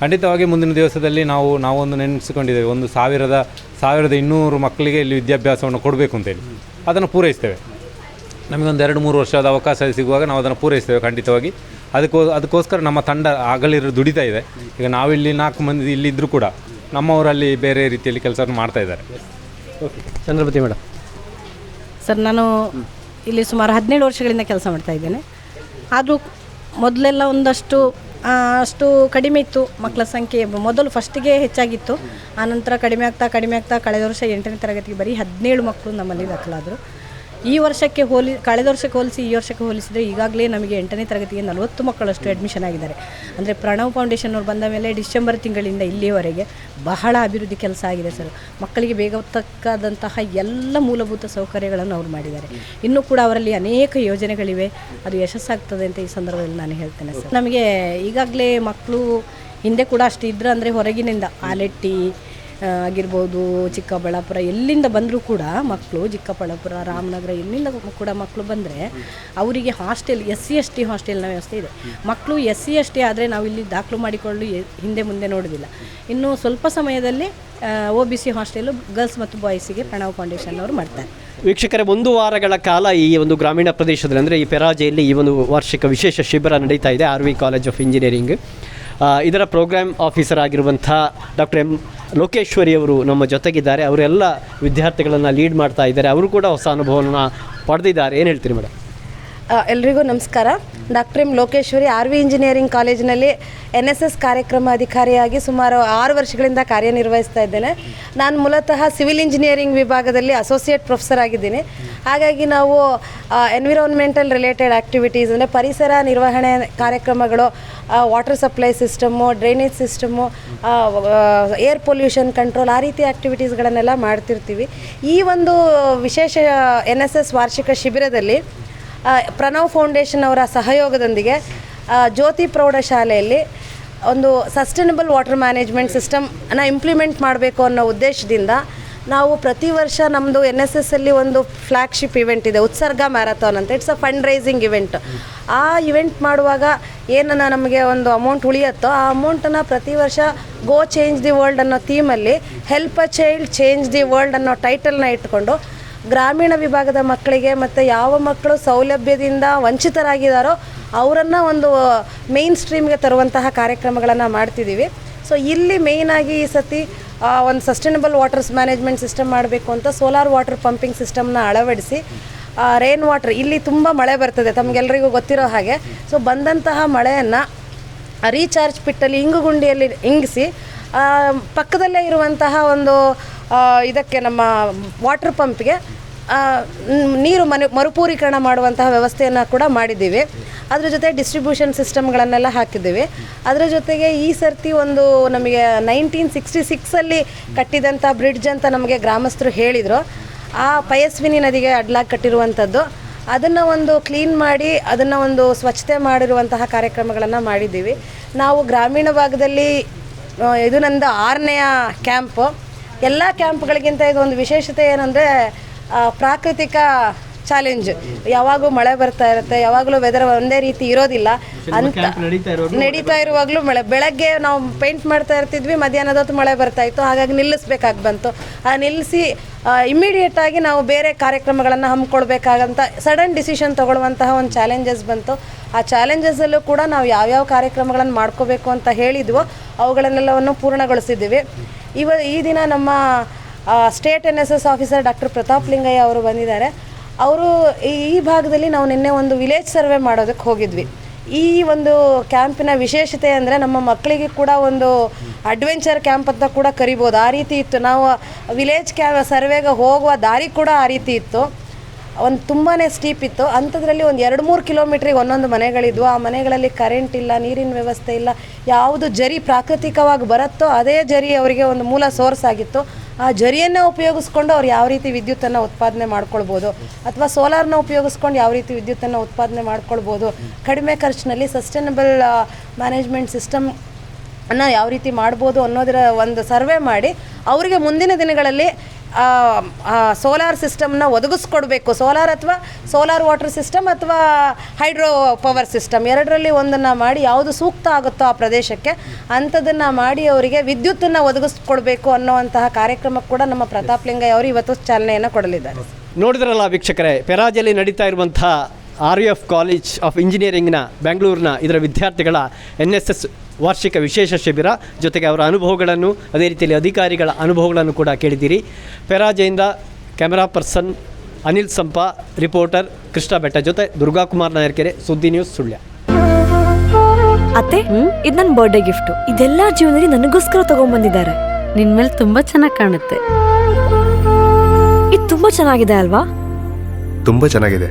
ಖಂಡಿತವಾಗಿ ಮುಂದಿನ ದಿವಸದಲ್ಲಿ ನಾವು, ನಾವೊಂದು ನೆನೆಸಿಕೊಂಡಿದ್ದೇವೆ. ಒಂದು ಸಾವಿರದ ಸಾವಿರದ ಇನ್ನೂರು ಮಕ್ಕಳಿಗೆ ಇಲ್ಲಿ ವಿದ್ಯಾಭ್ಯಾಸವನ್ನು ಕೊಡಬೇಕು ಅಂತೇಳಿ. ಅದನ್ನು ಪೂರೈಸ್ತೇವೆ. ನಮಗೊಂದು ಎರಡು, ಮೂರು ವರ್ಷದ ಅವಕಾಶ ಸಿಗುವಾಗ ನಾವು ಅದನ್ನು ಪೂರೈಸ್ತೇವೆ ಖಂಡಿತವಾಗಿ. ಅದಕ್ಕೋ, ಅದಕ್ಕೋಸ್ಕರ ನಮ್ಮ ತಂಡ ಆಗಲಿರೋ ದುಡಿತಾ ಇದೆ. ಈಗ ನಾವಿಲ್ಲಿ ನಾಲ್ಕು ಮಂದಿ ಇಲ್ಲಿದ್ದರೂ ಕೂಡ ನಮ್ಮವರಲ್ಲಿ ಬೇರೆ ರೀತಿಯಲ್ಲಿ ಕೆಲಸವನ್ನು ಮಾಡ್ತಾ ಇದ್ದಾರೆ. ಓಕೆ. ಚಂದ್ರಪತಿ ಮೇಡಮ್ ಸರ್, ನಾನು ಇಲ್ಲಿ ಸುಮಾರು ಹದಿನೇಳು ವರ್ಷಗಳಿಂದ ಕೆಲಸ ಮಾಡ್ತಾ ಇದ್ದೇನೆ. ಆದರೂ ಮೊದಲೆಲ್ಲ ಒಂದಷ್ಟು ಅಷ್ಟು ಕಡಿಮೆ ಇತ್ತು ಮಕ್ಕಳ ಸಂಖ್ಯೆ. ಮೊದಲು ಫಸ್ಟಿಗೆ ಹೆಚ್ಚಾಗಿತ್ತು. ಆನಂತರ ಕಡಿಮೆ ಆಗ್ತಾ ಕಡಿಮೆ ಆಗ್ತಾ ಕಳೆದ ವರ್ಷ ಎಂಟನೇ ತರಗತಿಗೆ ಬರೀ ಹದಿನೇಳು ಮಕ್ಕಳು ನಮ್ಮಲ್ಲಿ ದಾಖಲಾದರು. ಈ ವರ್ಷಕ್ಕೆ ಹೋಲಿ, ಕಳೆದ ವರ್ಷಕ್ಕೆ ಹೋಲಿಸಿ, ಈ ವರ್ಷಕ್ಕೆ ಹೋಲಿಸಿದರೆ ಈಗಾಗಲೇ ನಮಗೆ ಎಂಟನೇ ತರಗತಿಗೆ ನಲವತ್ತು ಮಕ್ಕಳಷ್ಟು ಅಡ್ಮಿಷನ್ ಆಗಿದ್ದಾರೆ. ಅಂದರೆ ಪ್ರಣವ್ ಫೌಂಡೇಶನ್ ಅವರು ಬಂದ ಮೇಲೆ ಡಿಸೆಂಬರ್ ತಿಂಗಳಿಂದ ಇಲ್ಲಿಯವರೆಗೆ ಬಹಳ ಅಭಿವೃದ್ಧಿ ಕೆಲಸ ಆಗಿದೆ ಸರ್. ಮಕ್ಕಳಿಗೆ ಬೇಗ ತಕ್ಕಾದಂತಹ ಎಲ್ಲ ಮೂಲಭೂತ ಸೌಕರ್ಯಗಳನ್ನು ಅವರು ಮಾಡಿದ್ದಾರೆ. ಇನ್ನೂ ಕೂಡ ಅವರಲ್ಲಿ ಅನೇಕ ಯೋಜನೆಗಳಿವೆ. ಅದು ಯಶಸ್ಸಾಗ್ತದೆ ಅಂತ ಈ ಸಂದರ್ಭದಲ್ಲಿ ನಾನು ಹೇಳ್ತೇನೆ ಸರ್. ನಮಗೆ ಈಗಾಗಲೇ ಮಕ್ಕಳು ಹಿಂದೆ ಕೂಡ ಅಷ್ಟು ಇದ್ರೆ ಅಂದರೆ ಹೊರಗಿನಿಂದ, ಆಲೆಟ್ಟಿ ಆಗಿರ್ಬೋದು ಚಿಕ್ಕಬಳ್ಳಾಪುರ ಎಲ್ಲಿಂದ ಬಂದರೂ ಕೂಡ ಮಕ್ಕಳು ಚಿಕ್ಕಬಳ್ಳಾಪುರ, ರಾಮನಗರ ಎಲ್ಲಿಂದ ಕೂಡ ಮಕ್ಕಳು ಬಂದರೆ ಅವರಿಗೆ hostel, S C S T ಹಾಸ್ಟೆಲ್ನ ವ್ಯವಸ್ಥೆ ಇದೆ. ಮಕ್ಕಳು ಎಸ್ ಸಿ ಎಸ್ ಟಿ ಆದರೆ ನಾವು ಇಲ್ಲಿ ದಾಖಲು ಮಾಡಿಕೊಳ್ಳಲು ಹಿಂದೆ ಮುಂದೆ ನೋಡೋದಿಲ್ಲ. ಇನ್ನು ಸ್ವಲ್ಪ ಸಮಯದಲ್ಲಿ O B C hostel girls ಮತ್ತು ಬಾಯ್ಸಿಗೆ ಪ್ರಣವ್ ಫೌಂಡೇಶನ್ ಅವರು ಮಾಡ್ತಾರೆ. ವೀಕ್ಷಕರೇ, ಒಂದು ವಾರಗಳ ಕಾಲ ಈ ಒಂದು ಗ್ರಾಮೀಣ ಪ್ರದೇಶದಲ್ಲಿ, ಅಂದರೆ ಈ ಪೆರಾಜೆಯಲ್ಲಿ ಈ ಒಂದು ವಾರ್ಷಿಕ ವಿಶೇಷ ಶಿಬಿರ ನಡೀತಾ ಇದೆ, R V college of engineering. ಇದರ ಪ್ರೋಗ್ರಾಮ್ ಆಫೀಸರ್ ಆಗಿರುವಂಥ ಡಾಕ್ಟರ್ ಎಂ ಲೋಕೇಶ್ವರಿ ಅವರು ನಮ್ಮ ಜೊತೆಗಿದ್ದಾರೆ. ಅವರೆಲ್ಲ ವಿದ್ಯಾರ್ಥಿಗಳನ್ನು ಲೀಡ್ ಮಾಡ್ತಾ ಇದ್ದಾರೆ. ಅವರು ಕೂಡ ಹೊಸ ಅನುಭವವನ್ನು ಪಡೆದಿದ್ದಾರೆ. ಏನು ಹೇಳ್ತೀರಿ ಮೇಡಮ್ ಎಲ್ರಿಗೂ ನಮಸ್ಕಾರ. Doctor M Lokeshwari R V engineering ಕಾಲೇಜಿನಲ್ಲಿ ಎನ್ ಎಸ್ ಎಸ್ ಕಾರ್ಯಕ್ರಮ ಅಧಿಕಾರಿಯಾಗಿ ಸುಮಾರು ಆರು ವರ್ಷಗಳಿಂದ ಕಾರ್ಯನಿರ್ವಹಿಸ್ತಾ ಇದ್ದೇನೆ. ನಾನು ಮೂಲತಃ ಸಿವಿಲ್ ಇಂಜಿನಿಯರಿಂಗ್ ವಿಭಾಗದಲ್ಲಿ ಅಸೋಸಿಯೇಟ್ ಪ್ರೊಫೆಸರ್ ಆಗಿದ್ದೀನಿ. ಹಾಗಾಗಿ ನಾವು ಎನ್ವಿರಾನ್ಮೆಂಟಲ್ ರಿಲೇಟೆಡ್ ಆ್ಯಕ್ಟಿವಿಟೀಸ್ ಅಂದರೆ ಪರಿಸರ ನಿರ್ವಹಣೆ ಕಾರ್ಯಕ್ರಮಗಳು water supply system drainage system air pollution control ಆ ರೀತಿ ಆ್ಯಕ್ಟಿವಿಟೀಸ್ಗಳನ್ನೆಲ್ಲ ಮಾಡ್ತಿರ್ತೀವಿ. ಈ ಒಂದು ವಿಶೇಷ ಎನ್ ಎಸ್ ಎಸ್ ವಾರ್ಷಿಕ ಶಿಬಿರದಲ್ಲಿ ಪ್ರಣವ್ ಫೌಂಡೇಶನ್ ಅವರ ಸಹಯೋಗದೊಂದಿಗೆ ಜ್ಯೋತಿ ಪ್ರೌಢಶಾಲೆಯಲ್ಲಿ ಒಂದು ಸಸ್ಟೈನಬಲ್ ವಾಟರ್ ಮ್ಯಾನೇಜ್ಮೆಂಟ್ ಸಿಸ್ಟಮ್ನ ಇಂಪ್ಲಿಮೆಂಟ್ ಮಾಡಬೇಕು ಅನ್ನೋ ಉದ್ದೇಶದಿಂದ ನಾವು ಪ್ರತಿ ವರ್ಷ ನಮ್ಮದು ಎನ್ ಎಸ್ ಎಸ್ ಅಲ್ಲಿ ಒಂದು ಫ್ಲ್ಯಾಗ್ಶಿಪ್ ಇವೆಂಟ್ ಇದೆ, ಉತ್ಸರ್ಗ ಮ್ಯಾರಥಾನ್ ಅಂತ. It's a fund raising event ಆ ಇವೆಂಟ್ ಮಾಡುವಾಗ ಏನನ್ನ ನಮಗೆ ಒಂದು ಅಮೌಂಟ್ ಉಳಿಯತ್ತೋ ಆ ಅಮೌಂಟನ್ನು ಪ್ರತಿ ವರ್ಷ ಗೋ ಚೇಂಜ್ ದಿ ವರ್ಲ್ಡ್ ಅನ್ನೋ ಥೀಮಲ್ಲಿ help a child change the world ಅನ್ನೋ ಟೈಟಲ್ನ ಇಟ್ಕೊಂಡು ಗ್ರಾಮೀಣ ವಿಭಾಗದ ಮಕ್ಕಳಿಗೆ ಮತ್ತು ಯಾವ ಮಕ್ಕಳು ಸೌಲಭ್ಯದಿಂದ ವಂಚಿತರಾಗಿದ್ದಾರೋ ಅವರನ್ನು ಒಂದು ಮೇನ್ ಸ್ಟ್ರೀಮ್ಗೆ ತರುವಂತಹ ಕಾರ್ಯಕ್ರಮಗಳನ್ನು ಮಾಡ್ತಿದ್ದೀವಿ ಸೊ ಇಲ್ಲಿ ಮೇಯ್ನಾಗಿ ಈ ಸತಿ ಒಂದು ಸಸ್ಟೈನಬಲ್ ವಾಟರ್ಸ್ ಮ್ಯಾನೇಜ್ಮೆಂಟ್ ಸಿಸ್ಟಮ್ ಮಾಡಬೇಕು ಅಂತ ಸೋಲಾರ್ ವಾಟರ್ ಪಂಪಿಂಗ್ ಸಿಸ್ಟಮ್ನ ಅಳವಡಿಸಿ ರೈನ್ ವಾಟರ್ ಇಲ್ಲಿ ತುಂಬ ಮಳೆ ಬರ್ತದೆ ತಮಗೆಲ್ಲರಿಗೂ ಗೊತ್ತಿರೋ ಹಾಗೆ. ಸೊ ಬಂದಂತಹ ಮಳೆಯನ್ನು ರೀಚಾರ್ಜ್ ಪಿಟ್ಟಲ್ಲಿ ಇಂಗುಗುಂಡಿಯಲ್ಲಿ ಇಂಗಿಸಿ ಆ, ಪಕ್ಕದಲ್ಲೇ ಇರುವಂತಹ ಒಂದು ಇದಕ್ಕೆ ನಮ್ಮ ವಾಟರ್ ಪಂಪ್ಗೆ ನೀರು ಮನೆ, ಮರುಪೂರೀಕರಣ ಮಾಡುವಂತಹ ವ್ಯವಸ್ಥೆಯನ್ನು ಕೂಡ ಮಾಡಿದ್ದೀವಿ. ಅದರ ಜೊತೆ ಡಿಸ್ಟ್ರಿಬ್ಯೂಷನ್ ಸಿಸ್ಟಮ್ಗಳನ್ನೆಲ್ಲ ಹಾಕಿದ್ದೀವಿ. ಅದರ ಜೊತೆಗೆ ಈ ಸರ್ತಿ ಒಂದು ನಮಗೆ ನೈನ್ಟೀನ್ ಸಿಕ್ಸ್ಟಿ ಸಿಕ್ಸಲ್ಲಿ ಕಟ್ಟಿದಂಥ ಬ್ರಿಡ್ಜ್ ಅಂತ ನಮಗೆ ಗ್ರಾಮಸ್ಥರು ಹೇಳಿದರು. ಆ ಪಯಸ್ವಿನಿ ನದಿಗೆ ಅಡ್ಲಾಗಿ ಕಟ್ಟಿರುವಂಥದ್ದು ಅದನ್ನು ಒಂದು ಕ್ಲೀನ್ ಮಾಡಿ, ಅದನ್ನು ಒಂದು ಸ್ವಚ್ಛತೆ ಮಾಡಿರುವಂತಹ ಕಾರ್ಯಕ್ರಮಗಳನ್ನು ಮಾಡಿದ್ದೀವಿ. ನಾವು ಗ್ರಾಮೀಣ ಭಾಗದಲ್ಲಿ ಇದು ನಂದು ಆರನೆಯ ಕ್ಯಾಂಪು ಎಲ್ಲ ಕ್ಯಾಂಪ್ಗಳಿಗಿಂತ ಇದು ಒಂದು ವಿಶೇಷತೆ ಏನಂದರೆ ಪ್ರಾಕೃತಿಕ ಚಾಲೆಂಜ್ ಯಾವಾಗೂ ಮಳೆ ಬರ್ತಾ ಇರುತ್ತೆ ಯಾವಾಗಲೂ ವೆದರ್ ಒಂದೇ ರೀತಿ ಇರೋದಿಲ್ಲ. ಅಂತ ನಡೀತಾ ಇರುವಾಗಲೂ ಮಳೆ. ಬೆಳಗ್ಗೆ ನಾವು ಪೇಂಟ್ ಮಾಡ್ತಾ ಇರ್ತಿದ್ವಿ ಮಧ್ಯಾಹ್ನದ ಹೊತ್ತು ಮಳೆ ಬರ್ತಾ ಇತ್ತು ಹಾಗಾಗಿ ನಿಲ್ಲಿಸ್ಬೇಕಾಗಿ ಬಂತು. ಆ ನಿಲ್ಲಿಸಿ ಇಮ್ಮಿಡಿಯೇಟ್ ಆಗಿ ನಾವು ಬೇರೆ ಕಾರ್ಯಕ್ರಮಗಳನ್ನು ಹಮ್ಮಿಕೊಳ್ಬೇಕಾಗಂತ ಸಡನ್ ಡಿಸಿಷನ್ ತಗೊಳ್ಳುವಂತಹ ಒಂದು ಚಾಲೆಂಜಸ್ ಬಂತು. ಆ ಚಾಲೆಂಜಸಲ್ಲೂ ಕೂಡ ನಾವು ಯಾವ್ಯಾವ ಕಾರ್ಯಕ್ರಮಗಳನ್ನು ಮಾಡ್ಕೋಬೇಕು ಅಂತ ಹೇಳಿದ್ವೋ ಅವುಗಳನ್ನೆಲ್ಲವನ್ನು ಪೂರ್ಣಗೊಳಿಸಿದ್ದೀವಿ. ಇವ ಈ ದಿನ ನಮ್ಮ state N S S officer doctor Pratap Lingaiah ಅವರು ಬಂದಿದ್ದಾರೆ. ಅವರು ಈ ಭಾಗದಲ್ಲಿ ನಾವು ನಿನ್ನೆ ಒಂದು ವಿಲೇಜ್ ಸರ್ವೆ ಮಾಡೋದಕ್ಕೆ ಹೋಗಿದ್ವಿ. ಈ ಒಂದು ಕ್ಯಾಂಪಿನ ವಿಶೇಷತೆ ಅಂದರೆ ನಮ್ಮ ಮಕ್ಕಳಿಗೆ ಕೂಡ ಒಂದು ಅಡ್ವೆಂಚರ್ ಕ್ಯಾಂಪ್ ಅಂತ ಕೂಡ ಕರಿಬೋದು. ಆ ರೀತಿ ಇತ್ತು. ನಾವು ವಿಲೇಜ್ ಕ್ಯಾ ಸರ್ವೆಗೆ ಹೋಗುವ ದಾರಿ ಕೂಡ ಆ ರೀತಿ ಇತ್ತು. ಒಂದು ತುಂಬಾ ಸ್ಟೀಪ್ ಇತ್ತು. ಅಂಥದ್ರಲ್ಲಿ ಒಂದು ಎರಡು ಮೂರು ಕಿಲೋಮೀಟ್ರಿಗೆ ಒಂದೊಂದು ಮನೆಗಳಿದ್ವು. ಆ ಮನೆಗಳಲ್ಲಿ ಕರೆಂಟ್ ಇಲ್ಲ, ನೀರಿನ ವ್ಯವಸ್ಥೆ ಇಲ್ಲ. ಯಾವುದು ಜರಿ ಪ್ರಾಕೃತಿಕವಾಗಿ ಬರುತ್ತೋ ಅದೇ ಜರಿ ಅವರಿಗೆ ಒಂದು ಮೂಲ ಸೋರ್ಸ್ ಆಗಿತ್ತು. ಆ ಜರಿಯನ್ನು ಉಪಯೋಗಿಸ್ಕೊಂಡು ಅವ್ರು ಯಾವ ರೀತಿ ವಿದ್ಯುತ್ತನ್ನು ಉತ್ಪಾದನೆ ಮಾಡ್ಕೊಳ್ಬೋದು ಅಥವಾ ಸೋಲಾರ್ನ ಉಪಯೋಗಿಸ್ಕೊಂಡು ಯಾವ ರೀತಿ ವಿದ್ಯುತ್ತನ್ನು ಉತ್ಪಾದನೆ ಮಾಡ್ಕೊಳ್ಬೋದು, ಕಡಿಮೆ ಖರ್ಚಿನಲ್ಲಿ ಸಸ್ಟೈನಬಲ್ ಮ್ಯಾನೇಜ್ಮೆಂಟ್ ಸಿಸ್ಟಮ್ ಅನ್ನ ಯಾವ ರೀತಿ ಮಾಡ್ಬೋದು ಅನ್ನೋದರ ಒಂದು ಸರ್ವೆ ಮಾಡಿ, ಅವರಿಗೆ ಮುಂದಿನ ದಿನಗಳಲ್ಲಿ ಸೋಲಾರ್ ಸಿಸ್ಟಮ್ನ ಒದಗಿಸ್ಕೊಡ್ಬೇಕು. ಸೋಲಾರ್ ಅಥವಾ ಸೋಲಾರ್ ವಾಟರ್ ಸಿಸ್ಟಮ್ ಅಥವಾ ಹೈಡ್ರೋ ಪವರ್ ಸಿಸ್ಟಮ್ ಎರಡರಲ್ಲಿ ಒಂದನ್ನು ಮಾಡಿ ಯಾವುದು ಸೂಕ್ತ ಆಗುತ್ತೋ ಆ ಪ್ರದೇಶಕ್ಕೆ ಅಂಥದ್ದನ್ನು ಮಾಡಿ ಅವರಿಗೆ ವಿದ್ಯುತ್ತನ್ನು ಒದಗಿಸ್ಕೊಡ್ಬೇಕು ಅನ್ನೋವಂತಹ ಕಾರ್ಯಕ್ರಮಕ್ಕೆ ಕೂಡ ನಮ್ಮ ಪ್ರತಾಪ್ ಲಿಂಗಯ್ಯ ಅವರು ಇವತ್ತು ಚಾಲನೆಯನ್ನು ಕೊಡಲಿದ್ದಾರೆ. ನೋಡಿದ್ರಲ್ಲ ವೀಕ್ಷಕರೇ, ಪೆರಾಜಲ್ಲಿ ನಡೀತಾ ಇರುವಂಥ R U F college of ಇಂಜಿನಿಯರಿಂಗ್ನ ಬೆಂಗಳೂರಿನ ಇದರ ವಿದ್ಯಾರ್ಥಿಗಳ ಎನ್ ಎಸ್ ಎಸ್ ವಾರ್ಷಿಕ ವಿಶೇಷ ಶಿಬಿರ ಜೊತೆಗೆ ಅವರ ಅನುಭವಗಳನ್ನು ಅದೇ ರೀತಿಯಲ್ಲಿ ಅಧಿಕಾರಿಗಳ ಅನುಭವಗಳನ್ನು ಕೂಡ ಕೇಳಿದ್ದೀರಿ. ಪೆರಾಜೆಯಿಂದ camera person Anil Sampa reporter Krishna Betta ಜೊತೆ ದುರ್ಗಾಕುಮಾರ್ ನಾಯರ್ಕೆರೆ ಸುದ್ದಿ ನ್ಯೂಸ್ ಸುಳ್ಯ. ಅತ್ತೆ ಇದು ನನ್ನ ಬರ್ಡೇ ಗಿಫ್ಟ್ ಇದೆಲ್ಲ ಜೀವನದಲ್ಲಿ ನನಗೋಸ್ಕರ ತಗೊಂಡ್ಬಂದಿದ್ದಾರೆ ನಿನ್ ಮೇಲೆ ತುಂಬಾ ಚೆನ್ನಾಗಿ ಕಾಣುತ್ತೆ. ಇದು ತುಂಬಾ ಚೆನ್ನಾಗಿದೆ ಅಲ್ವಾ? ತುಂಬಾ ಚೆನ್ನಾಗಿದೆ.